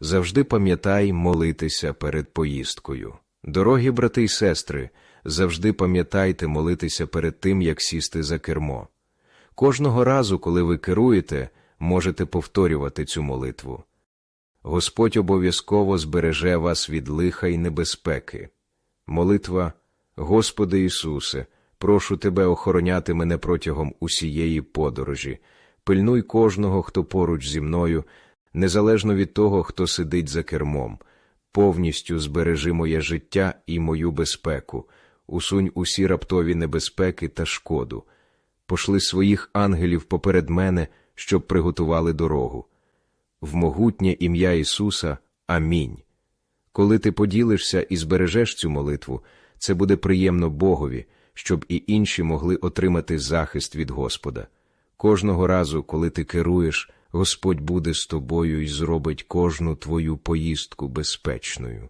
Завжди пам'ятай молитися перед поїздкою. Дорогі брати й сестри, завжди пам'ятайте молитися перед тим, як сісти за кермо. Кожного разу, коли ви керуєте, можете повторювати цю молитву. Господь обов'язково збереже вас від лиха й небезпеки. Молитва Господи Ісусе, прошу Тебе охороняти мене протягом усієї подорожі, пильнуй кожного, хто поруч зі мною, незалежно від того, хто сидить за кермом, повністю збережи моє життя і мою безпеку, усунь усі раптові небезпеки та шкоду. Пошли своїх ангелів поперед мене, щоб приготували дорогу. В могутнє ім'я Ісуса. Амінь. Коли ти поділишся і збережеш цю молитву, це буде приємно Богові, щоб і інші могли отримати захист від Господа. Кожного разу, коли ти керуєш, Господь буде з тобою і зробить кожну твою поїздку безпечною.